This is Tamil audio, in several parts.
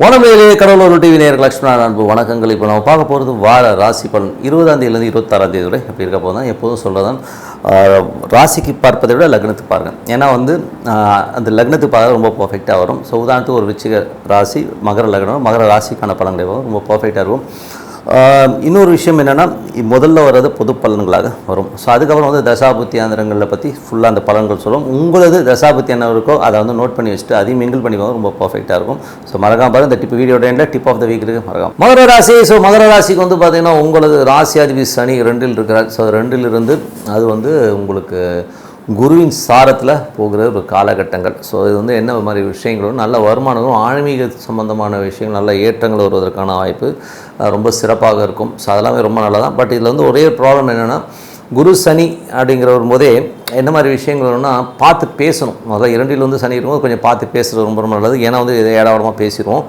வனமேலே கடலூர் டிவி நேர் லக்ஷ்மணா அன்பு வணக்கங்கள். இப்போ நம்ம பார்க்க போகிறது வார ராசி பலன். இருபதாம் தேதியிலேருந்து இருபத்தாறாம் தேதி வரை அப்படி இருக்க போதும் எப்போதும் சொல்லதான் ராசிக்கு பார்ப்பதை விட லக்னத்துக்கு பாருங்கள் ஏன்னா வந்து அந்த லக்னத்துக்கு பார்க்க ரொம்ப பர்ஃபெக்டாக வரும். ஸோ உதாரணத்துக்கு ஒரு விச்சிக ராசி மகர லக்னம் மகர ராசிக்கான பலன்கள் ரொம்ப பர்ஃபெக்டாக இருக்கும். இன்னொரு விஷயம் என்னென்னா முதல்ல வர்றது பொது பலன்களாக வரும். ஸோ அதுக்கப்புறம் வந்து தசாபுத்தியாந்திரங்களை பற்றி ஃபுல்லாக அந்த பலன்கள் சொல்லும். உங்களது தசாபுத்தி இருக்கோ அதை வந்து நோட் பண்ணி வச்சுட்டு அதையும் மிங்கிள் பண்ணி ரொம்ப பர்ஃபெக்டாக இருக்கும். ஸோ மறக்காம பாருங்க. இந்த டிப் வீடியோட எண்டில் டிப் ஆஃப் த வீக் இருக்குது மறக்காம. மகர ராசி ஸோ மகர ராசிக்கு வந்து பார்த்தீங்கன்னா உங்களது ராசியாதிபதி சனி ரெண்டில் இருக்கிறார். ஸோ ரெண்டில் இருந்து அது வந்து உங்களுக்கு குருவின் சாரத்தில் போகிற ஒரு காலகட்டங்கள். ஸோ இது வந்து என்ன மாதிரி விஷயங்களும் நல்ல வருமானங்களும் ஆன்மீக சம்பந்தமான விஷயங்கள் நல்ல ஏற்றங்கள் வருவதற்கான வாய்ப்பு ரொம்ப சிறப்பாக இருக்கும். ஸோ அதெல்லாமே ரொம்ப நல்லதான். பட் இதில் வந்து ஒரே ப்ராப்ளம் என்னென்னா குரு சனி அப்படிங்கிற ஒரு போதே என்ன மாதிரி விஷயங்கள் வரும்னா பார்த்து பேசணும். முதல்ல இரண்டில் வந்து சனி இருக்கும்போது கொஞ்சம் பார்த்து பேசுகிறது ரொம்ப ரொம்ப நல்லது. ஏன்னா வந்து இதை ஏடாவடமாக பேசிடுவோம்.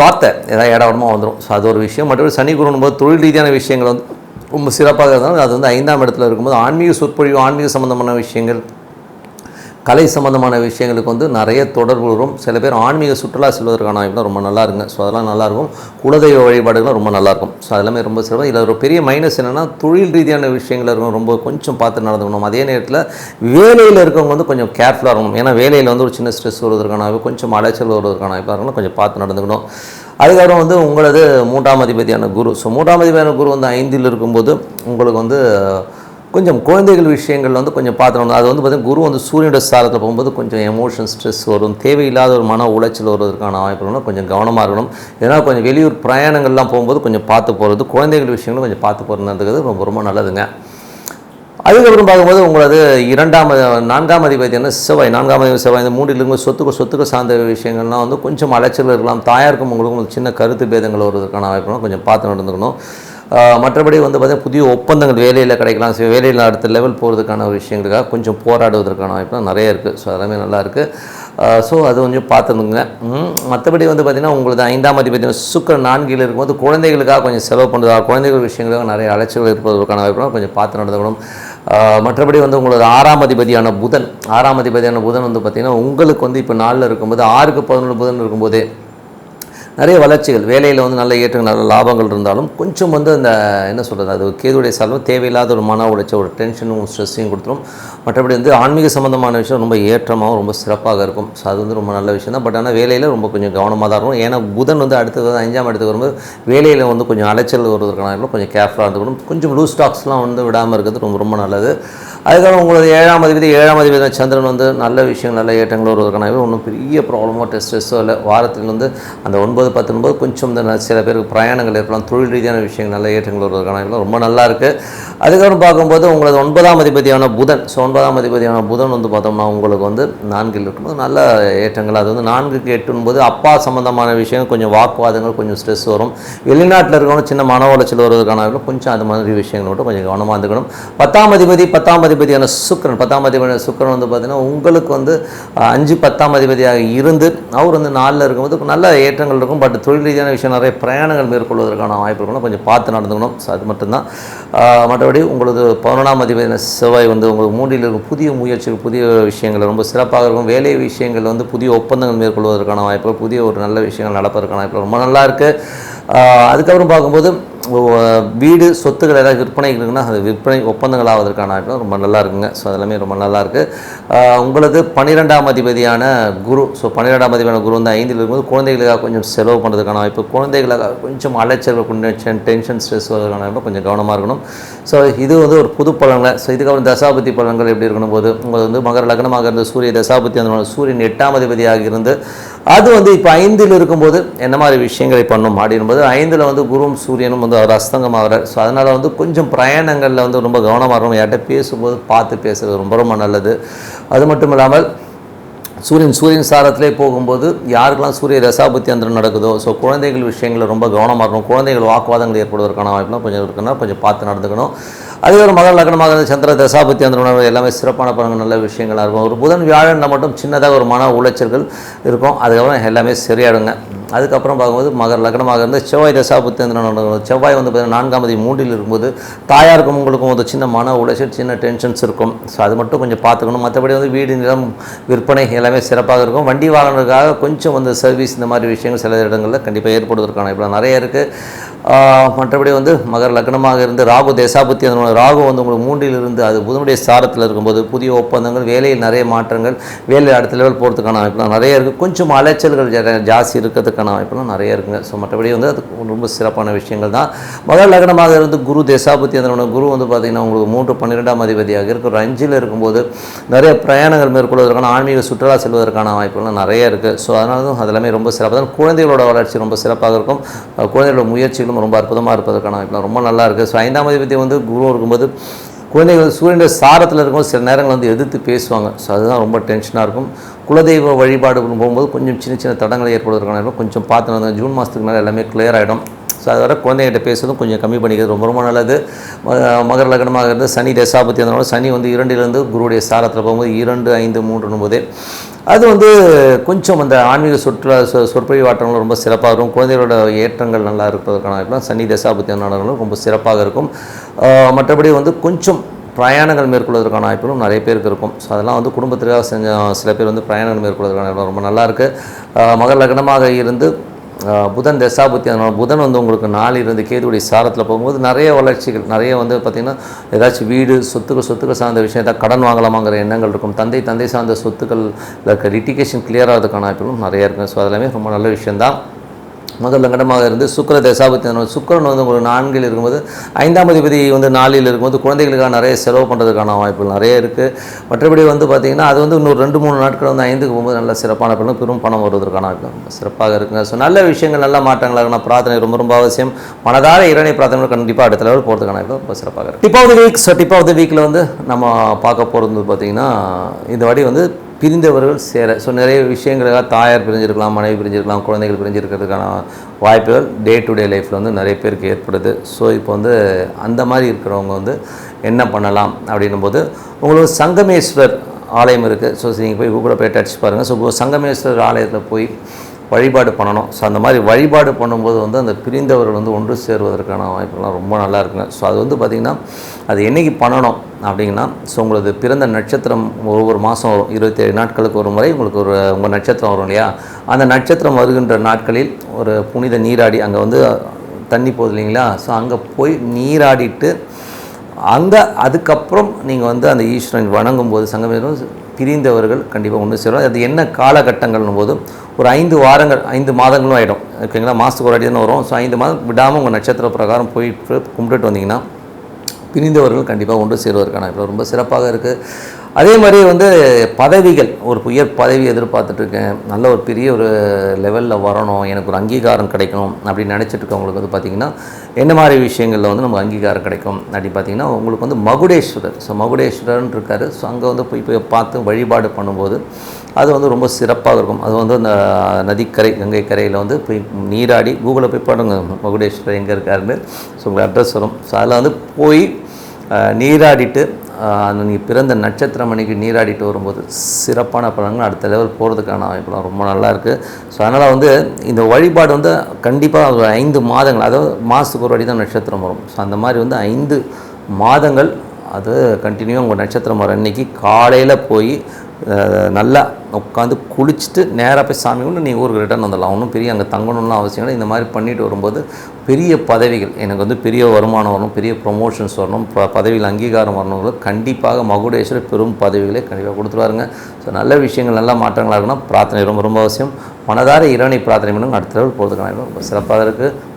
வார்த்தை ஏதாவது ஏடாவடமாக வந்துடும் ஸோ அது ஒரு விஷயம். மற்றபடி சனி குருன்னு போது தொழில் ரீதியான விஷயங்கள் வந்து ரொம்ப சிறப்பாக இருந்தாலும் அது வந்து ஐந்தாம் இடத்துல இருக்கும்போது ஆன்மீக சொற்பொழிவு ஆன்மீக சம்பந்தமான விஷயங்கள் கலை சம்பந்தமான விஷயங்களுக்கு வந்து நிறைய தொடர்பு வரும். சில பேர் ஆன்மீக சுற்றுலா செல்வதற்கான வாய்ப்புலாம் ரொம்ப நல்லா இருங்க ஸோ அதெல்லாம் நல்லாயிருக்கும் குலதெய்வ வழிபாடுகளும் ரொம்ப நல்லாயிருக்கும் ஸோ அதெல்லாமே ரொம்ப சிறப்பாக. இதில் ஒரு பெரிய மைனஸ் என்னென்னா தொழில் ரீதியான விஷயங்கள் இருக்கும். ரொம்ப கொஞ்சம் பார்த்து நடந்துக்கணும் அதே நேரத்தில் வேலையில் இருக்கவங்க வந்து கொஞ்சம் கேர்ஃபுல்லாக இருக்கணும். ஏன்னா வேலையில் வந்து ஒரு சின்ன ஸ்ட்ரெஸ் வருவதற்கான வாய்ப்பு கொஞ்சம் அலைச்சல் வருவதற்கான வாய்ப்பாக இருக்கணும் கொஞ்சம் பார்த்து நடந்துக்கணும். அதுக்கப்புறம் வந்து உங்களது மூன்றாம் அதிபதியான குரு. ஸோ மூன்றாம் அதிபதியான குரு வந்து ஐந்தில் இருக்கும்போது உங்களுக்கு வந்து கொஞ்சம் குழந்தைகள் விஷயங்கள் வந்து கொஞ்சம் பார்த்துக்கணும் அது வந்து பார்த்திங்கன்னா குரு வந்து சூரியனுடைய சாரத்தில் போகும்போது கொஞ்சம் எமோஷன் ஸ்ட்ரெஸ் வரும். தேவையில்லாத ஒரு மன உளைச்சல் வருவதற்கான வாய்ப்புகளும் கொஞ்சம் கவனமாக இருக்கணும். ஏன்னா கொஞ்சம் வெளியூர் பிரயாணங்கள்லாம் போகும்போது கொஞ்சம் பார்த்து போகிறது குழந்தைகள் விஷயங்களும் கொஞ்சம் பார்த்து போகிறதுங்கிறது ரொம்ப ரொம்ப நல்லதுங்க. அதுக்கப்புறம் பார்க்கும்போது உங்களது இரண்டாம் நான்காம் அதிபதி செவ்வாய். நான்காம் அதிபதி செவ்வாய். இந்த மூன்றிலிருந்து சொத்துக்கு சொத்துக்கு சார்ந்த விஷயங்கள்லாம் வந்து கொஞ்சம் அலைச்சல் இருக்கலாம். தாயாருக்கும் உங்களுக்கும் சின்ன கருத்து பேதங்கள் வருவதற்கான வாய்ப்புகளும் கொஞ்சம் பார்த்து நடந்துக்கணும். மற்றபடி வந்து பார்த்தீங்கன்னா புதிய ஒப்பந்தங்கள் வேலையில் கிடைக்கலாம். சரி வேலையில் அடுத்த லெவல் போகிறதுக்கான ஒரு விஷயங்களுக்காக கொஞ்சம் போராடுவதற்கான வாய்ப்புலாம் நிறைய இருக்குது. ஸோ அதெல்லாமே நல்லாயிருக்கு ஸோ அது கொஞ்சம் பார்த்துருந்துங்க மற்றபடி வந்து பார்த்திங்கன்னா உங்களுக்கு ஐந்தாம் அதிபதி சுக்கர் நான்கில் இருக்கும்போது குழந்தைகளுக்காக கொஞ்சம் செலவு பண்ணுறதா குழந்தைகள் விஷயங்களுக்காக நிறைய அலைச்சல் இருப்பதற்கான வாய்ப்புலாம் கொஞ்சம் பார்த்து நடந்துக்கணும். மற்றபடி வந்து உங்களோட ஆறாம் அதிபதியான புதன் ஆறாம் அதிபதியான புதன் வந்து பார்த்திங்கன்னா உங்களுக்கு வந்து இப்போ நாளில் இருக்கும்போது ஆறுக்கு பதினொன்று புதன் இருக்கும்போது நிறைய வளர்ச்சிகள் வேலையில் வந்து நல்ல ஏற்றங்கள் நல்ல லாபங்கள் இருந்தாலும் கொஞ்சம் வந்து அந்த என்ன சொல்கிறது அது கேதுடைய சார்பு தேவையில்லாத ஒரு மன உடைச்ச ஒரு டென்ஷனும் ஸ்ட்ரெஸ்ஸையும் கொடுத்துரும். மற்றபடி வந்து ஆன்மீக சம்மந்தமான விஷயம் ரொம்ப ஏற்றமாகவும் ரொம்ப சிறப்பாக இருக்கும். ஸோ அது வந்து ரொம்ப நல்ல விஷயம் தான் பட் ஆனால் வேலையில் ரொம்ப கொஞ்சம் கவனமாக தான் இருக்கும் ஏன்னா புதன் வந்து அடுத்தது வந்து அஞ்சாம் இடத்துக்கு வரும்போது வேலையில் வந்து கொஞ்சம் அலைச்சல் வருவதற்கான கொஞ்சம் கேர்ஃபுல்லாக இருந்துக்கணும். கொஞ்சம் லூஸ் ஸ்டாக்ஸ்லாம் வந்து விடாமல் இருக்கிறது ரொம்ப ரொம்ப நல்லது. அதுக்கப்புறம் உங்களது ஏழாம் அதிபதி ஏழாம் அதிபதி சந்திரன் வந்து நல்ல விஷயம் நல்ல ஏற்றங்கள் வருவதற்கான ஒன்றும் பெரிய ப்ராப்ளமோ ஸ்ட்ரெஸ்ஸோ இல்லை. வாரத்தில் வந்து அந்த ஒன்பது பத்தொன்பது கொஞ்சம் இந்த சில பேருக்கு பிரயாணங்கள் ஏற்படலாம். தொழில் ரீதியான விஷயங்கள் நல்ல ஏற்றங்கள் வருவதற்கான ரொம்ப நல்லா இருக்குது அதுக்கப்புறம் பார்க்கும்போது உங்களது ஒன்பதாம் அதிபதியான புதன். ஸோ ஒன்பதாம் அதிபதியான புதன் வந்து பார்த்தோம்னா உங்களுக்கு வந்து நான்கில் இருக்கும்போது நல்ல ஏற்றங்கள். அது வந்து நான்குக்கு எட்டும்போது அப்பா சம்மந்தமான விஷயம் கொஞ்சம் வாக்குவாதங்கள் கொஞ்சம் ஸ்ட்ரெஸ் வரும். வெளிநாட்டில் இருக்கவங்க சின்ன மன உளைச்சல் வருவதற்கான கொஞ்சம் அது மாதிரி விஷயங்கள் மட்டும் கொஞ்சம் கவனமாக இருந்துக்கணும். பத்தாம் அதிபதி பத்தாம் அதிபதியான சுக்கிரன். பத்தாம் அதிபதியான சுக்கிரன் வந்து பார்த்தீங்கன்னா உங்களுக்கு வந்து அஞ்சு பத்தாம் அதிபதியாக இருந்து அவர் வந்து நாலில் இருக்கும்போது நல்ல ஏற்றங்கள் இருக்கும். பட் தொழில் ரீதியான விஷயம் நிறைய பிரயாணங்கள் மேற்கொள்வதற்கான வாய்ப்பு இருக்கணும் கொஞ்சம் பார்த்து நடந்துக்கணும். ஸோ அது மட்டும்தான். மற்றபடி உங்களது பதினொன்றாம் அதிபதியான செவ்வாய் வந்து உங்களுக்கு மூன்றில் இருக்கும் புதிய முயற்சிகள் புதிய விஷயங்கள் ரொம்ப சிறப்பாக இருக்கும். வேலை விஷயங்கள் வந்து புதிய ஒப்பந்தங்கள் மேற்கொள்வதற்கான வாய்ப்புகள் புதிய ஒரு நல்ல விஷயங்கள் நடப்பதற்கான வாய்ப்புகள் ரொம்ப நல்லா இருக்குது அதுக்கப்புறம் பார்க்கும்போது வீடு சொத்துக்கள் ஏதாவது விற்பனைக்கு இருக்குன்னா அது விற்பனை ஒப்பந்தங்கள் ஆவதற்கான ரொம்ப நல்லா இருக்குங்க ஸோ அதெல்லாமே ரொம்ப நல்லா இருக்குது உங்களது பன்னிரெண்டாம் அதிபதியான குரு ஸோ பன்னிரெண்டாம் அதிபதியான குரு வந்து ஐந்தில் இருக்கும்போது குழந்தைகளுக்காக கொஞ்சம் செலவு பண்ணுறதுக்கான வாய்ப்பு குழந்தைகளுக்காக கொஞ்சம் அலைச்சல் கொஞ்சம் டென்ஷன் ஸ்ட்ரெஸ் வருவதற்கான வாய்ப்பு கொஞ்சம் கவனமாக இருக்கணும். ஸோ இது வந்து ஒரு புது பலன்கள் ஸோ இதுக்கப்புறம் தசாபதி பலன்கள் எப்படி இருக்கணும் போது உங்களுக்கு வந்து மகர லக்னமாக இருந்த சூரிய தசாபதி அந்த சூரியன் எட்டாம் அதிபதியாக இருந்து அது வந்து இப்போ ஐந்தில் இருக்கும்போது என்ன மாதிரி விஷயங்களை பண்ணும் அப்படின்போது ஐந்தில் வந்து குருவும் சூரியனும் வந்து அவர் அஸ்தங்கமாகிறார். ஸோ அதனால் வந்து கொஞ்சம் பிரயாணங்களில் வந்து ரொம்ப கவனமாக இருக்கும் யார்கிட்ட பேசும்போது பார்த்து பேசுறது ரொம்ப ரொம்ப நல்லது. அது மட்டும் இல்லாமல் சூரியன் சூரியன் சாரத்திலே போகும்போது யாருக்கெல்லாம் சூரிய ரசாபத்தி அந்தரம் நடக்குதோ ஸோ குழந்தைகள் விஷயங்களில் ரொம்ப கவனமாக இருக்கணும் குழந்தைகள் வாக்குவாதங்கள் ஏற்படுவதற்கான வாய்ப்புலாம் கொஞ்சம் இருக்குன்னா கொஞ்சம் பார்த்து நடந்துக்கணும். அதே ஒரு மகள் லக்னமாக இருந்த சந்திர தசாபத்தி அந்தரம் எல்லாமே சிறப்பான பலங்கள் நல்ல விஷயங்களாக இருக்கும். ஒரு புதன் வியாழனில் மட்டும் சின்னதாக ஒரு மன உளைச்சல்கள் இருக்கும். அதுக்கப்புறம் எல்லாமே சரியாயிடுங்க. அதுக்கப்புறம் பார்க்கும்போது மகர் லக்னமாக இருந்து செவ்வாய் தசா புத்தேந்திரன் செவ்வாய் வந்து பார்த்தீங்கன்னா நான்காம் தேதி மூன்றில் இருக்கும்போது தாயாருக்கும் உங்களுக்கும் ஒரு சின்ன மன உளைச்சல் சின்ன டென்ஷன்ஸ் இருக்கும். ஸோ அது மட்டும் கொஞ்சம் பார்த்துக்கணும். மற்றபடி வந்து வீடு நிலம் விற்பனை எல்லாமே சிறப்பாக இருக்கும். வண்டி வாகனங்களுக்காக கொஞ்சம் வந்து சர்வீஸ் இந்த மாதிரி விஷயங்கள் சில இடங்களில் கண்டிப்பாக ஏற்படுவதற்கான இப்போ நிறைய இருக்குது மற்றபடி வந்து மகர் லக்னமாக இருந்து ராகு தேசாபுத்தி அந்த ராகு வந்து உங்களுக்கு மூன்றில் இருந்து அது புதனுடைய சாரத்தில் இருக்கும்போது புதிய ஒப்பந்தங்கள் வேலையில் நிறைய மாற்றங்கள் வேலை அடுத்த லெவல் போகிறதுக்கான வாய்ப்புலாம் நிறைய இருக்குது கொஞ்சம் அலைச்சல்கள் ஜாஸ்தி ஜாஸ்தி இருக்கிறதுக்கான வாய்ப்புலாம் நிறைய இருக்குங்க. ஸோ மற்றபடி வந்து அது ரொம்ப சிறப்பான விஷயங்கள் தான். முதல் லக்னமாக இருந்து குரு தேசாபதி அந்த குரு வந்து பார்த்திங்கன்னா உங்களுக்கு மூன்று பன்னிரெண்டாம் அதிபதியாக இருக்கிற அஞ்சில் இருக்கும்போது நிறைய பிரயாணங்கள் மேற்கொள்வதற்கான ஆன்மீக சுற்றுலா செல்வதற்கான வாய்ப்புகள் நிறைய இருக்குது ஸோ அதனால தான் அது எல்லாமே ரொம்ப சிறப்பாக தான் குழந்தைகளோட வளர்ச்சி ரொம்ப சிறப்பாக இருக்கும். குழந்தைகளோட முயற்சிகளும் ரொம்ப அற்புதமாக இருப்பதற்கான வாய்ப்புலாம் ரொம்ப நல்லா இருக்குது ஸோ ஐந்தாம் அதிபதி வந்து குரு இருக்கும்போது குழந்தைகள் சூரியனுடைய சாரத்தில் இருக்கும்போது சில நேரங்கள் வந்து எதிர்த்து பேசுவாங்க. ஸோ அதுதான் ரொம்ப டென்ஷனாக இருக்கும். குலதெய்வ வழிபாடு போகும்போது கொஞ்சம் சின்ன சின்ன தடங்கள் ஏற்படுவதற்கான கொஞ்சம் பார்த்து நடந்து ஜூன் மாதத்துக்கு மேலே எல்லாமே கிளியர் ஆகிடும் ஸோ அது வர குழந்தைகிட்ட பேசுறதும் கொஞ்சம் கம்மி பண்ணிக்கிறது ரொம்ப ரொம்ப நல்லது. ம- மகர லக்னமாக இருந்து சனி தசாபத்தி அதனால சனி வந்து இரண்டிலிருந்து குருவுடைய சாரத்தில் போகும்போது இரண்டு ஐந்து மூன்று போதே அது வந்து கொஞ்சம் அந்த ஆன்மீக சுற்றுலா சொ- சொற்பொழிவாட்டங்கள் ரொம்ப சிறப்பாக இருக்கும். குழந்தைகளோட ஏற்றங்கள் நல்லா இருப்பதற்கான சனி தசாபத்தி நாடகங்களும் ரொம்ப சிறப்பாக இருக்கும். மற்றபடி வந்து கொஞ்சம் பிரயாணங்கள் மேற்கொள்வதற்கான வாய்ப்புகளும் நிறைய பேருக்கு இருக்கும். ஸோ அதெல்லாம் வந்து குடும்பத்திற்காக செஞ்ச சில பேர் வந்து பிரயாணங்கள் மேற்கொள்வதற்கான ரொம்ப நல்லா இருக்குது மகர லக்னமாக இருந்து புதன் தசாபுத்தி அதனால் புதன் வந்து உங்களுக்கு நாலு இருந்து சாரத்தில் போகும்போது நிறைய வளர்ச்சிகள் நிறைய வந்து பார்த்திங்கன்னா ஏதாச்சும் வீடு சொத்துக்கள் சொத்துக்கள் சார்ந்த விஷயம் ஏதாவது கடன் வாங்கலாமாங்கிற எண்ணங்கள் இருக்கும். தந்தை தந்தை சார்ந்த சொத்துக்கள் இருக்க லிட்டிகேஷன் கிளியர் ஆகிறதுக்கான வாய்ப்புகளும் நிறையா இருக்கும் ஸோ அதெல்லாமே ரொம்ப நல்ல விஷயம்தான். முதல் லங்கடமாக இருந்து சுக்கிர தசாபத்தி சுக்கரன் வந்து உங்களுக்கு நான்கில் இருக்கும்போது ஐந்தாம் அதிபதி வந்து நாலில் இருக்கும்போது குழந்தைகளுக்காக நிறைய செலவு பண்ணுறதுக்கான வாய்ப்புகள் நிறைய இருக்குது மற்றபடி வந்து பார்த்திங்கன்னா அது வந்து இன்னொரு ரெண்டு மூணு நாட்கள் வந்து ஐந்துக்கு போகும்போது நல்ல சிறப்பான பலன் பெரும் பணம் வருவதற்கான சிறப்பாக இருக்குங்க. ஸோ நல்ல விஷயங்கள் நல்ல மாற்றங்களாக நான் பிரார்த்தனை ரொம்ப ரொம்ப அவசியம். மனதார இரணை பிரார்த்தனை கண்டிப்பாக அடுத்த லெவல் போகிறதுக்கான ரொம்ப சிறப்பாக இருக்குது tip of the week so tip of the வீக்கில் வந்து நம்ம பார்க்க போகிறது பார்த்திங்கன்னா இந்த வாட்டி வந்து பிரிந்தவர்கள் சேர. ஸோ நிறைய விஷயங்களுக்காக தாயார் பிரிஞ்சிருக்கலாம் மனைவி பிரிஞ்சிருக்கலாம் குழந்தைகள் பிரிஞ்சிருக்கிறதுக்கான வாய்ப்புகள் டே டு டே லைஃப்பில் வந்து நிறைய பேருக்கு ஏற்படுது. ஸோ இப்போ வந்து அந்த மாதிரி இருக்கிறவங்க வந்து என்ன பண்ணலாம் அப்படின்னும் போது உங்களுக்கு சங்கமேஸ்வர் ஆலயம் இருக்குது ஸோ நீங்கள் போய் கூகுளில் போய் டச் பாருங்கள் ஸோ சங்கமேஸ்வரர் ஆலயத்தில் போய் வழிபாடு பண்ணணும். ஸோ அந்த மாதிரி வழிபாடு பண்ணும்போது வந்து அந்த பிரிந்தவர்கள் வந்து ஒன்று சேருவதற்கான வாய்ப்புலாம் ரொம்ப நல்லா இருக்குங்க. ஸோ அது வந்து பார்த்திங்கன்னா அது என்னைக்கு பண்ணணும் அப்படிங்கன்னா ஸோ உங்களது பிறந்த நட்சத்திரம் ஒவ்வொரு மாதம் வரும் இருபத்தேழு நாட்களுக்கு ஒரு முறை உங்களுக்கு ஒரு உங்கள் நட்சத்திரம் வரும் இல்லையா? அந்த நட்சத்திரம் வருகின்ற நாட்களில் ஒரு புனித நீராடி அங்கே வந்து தண்ணி போகுது இல்லைங்களா? ஸோ அங்கே போய் நீராடிட்டு அங்கே அதுக்கப்புறம் நீங்கள் வந்து அந்த ஈஸ்வரன் வணங்கும் போது சங்கமேரும் பிரிந்தவர்கள் கண்டிப்பாக ஒன்று சேரும் அது என்ன காலகட்டங்கள்னும் போது ஒரு ஐந்து வாரங்கள் ஐந்து மாதங்களும் ஆகிடும் ஓகேங்களா? மாதத்துக்கு ஒரு அடி தானே வரும். ஸோ ஐந்து மாதம் விடாமல் உங்கள் நட்சத்திர பிரகாரம் போயிட்டு கும்பிட்டுட்டு வந்தீங்கன்னா பிரிந்தவர்கள் கண்டிப்பாக ஒன்று சேருவதற்கான இப்போ ரொம்ப சிறப்பாக இருக்குது அதே மாதிரி வந்து பதவிகள் ஒரு உயர் பதவி எதிர்பார்த்துட்டு இருக்கேன். நல்ல ஒரு பெரிய ஒரு லெவலில் வரணும் எனக்கு ஒரு அங்கீகாரம் கிடைக்கணும் அப்படின்னு நினச்சிட்டு இருக்கவங்களுக்கு வந்து பார்த்திங்கன்னா என்ன மாதிரி விஷயங்களில் வந்து நமக்கு அங்கீகாரம் கிடைக்கும் அப்படின்னு பார்த்தீங்கன்னா உங்களுக்கு வந்து மகுடேஸ்வரர். ஸோ மகுடேஸ்வரர்னு இருக்கார். ஸோ அங்கே வந்து போய் போய் பார்த்து வழிபாடு பண்ணும்போது அது வந்து ரொம்ப சிறப்பாக இருக்கும். அது வந்து அந்த நதிக்கரை கங்கை கரையில் வந்து போய் நீராடி கூகுளில் போய் பாடுங்க மகுடேஸ்வரர் எங்கே இருக்காருன்னு. ஸோ உங்களுக்கு அட்ரஸ் வரும். ஸோ அதில் வந்து போய் நீராடிட்டு நீங்கள் பிறந்த நட்சத்திரம் அன்னைக்கு நீராடிட்டு வரும்போது சிறப்பான பலன்கள் அடுத்த லெவல் போகிறதுக்கான வாய்ப்புலாம் ரொம்ப நல்லா இருக்குது ஸோ அதனால் வந்து இந்த வழிபாடு வந்து கண்டிப்பாக ஒரு ஐந்து மாதங்கள் அதாவது மாதத்துக்கு ஒரு அடி தான் நட்சத்திரம் வரும். ஸோ அந்த மாதிரி வந்து ஐந்து மாதங்கள் அது கண்டினியூ உங்கள் நட்சத்திரம் வர அன்னைக்கு காலையில் போய் நல்லா உட்காந்து குளிச்சுட்டு நேராக போய் சாமி கொண்டு நீங்கள் ஊருக்கு ரிட்டர்ன் வந்துடலாம். ஒன்றும் பெரிய அங்கே தங்கணும்லாம் அவசியம் இல்லை. இந்த மாதிரி பண்ணிட்டு வரும்போது பெரிய பதவிகள் எனக்கு வந்து பெரிய வருமானம் வரணும் பெரிய ப்ரொமோஷன்ஸ் வரணும் ப பதவியில் அங்கீகாரம் வரணும் கண்டிப்பாக மகுடேஸ்வரர் பெரும் பதவிகளை கண்டிப்பாக கொடுத்துருவாருங்க. ஸோ நல்ல விஷயங்கள் நல்ல மாற்றங்களாக இருக்குன்னா பிரார்த்தனை ரொம்ப ரொம்ப அவசியம். மனதார இறைவனை பிரார்த்தனை பண்ணுங்க. அடுத்த லெவல் போகிறதுக்கான ரொம்ப சிறப்பாக இருக்குது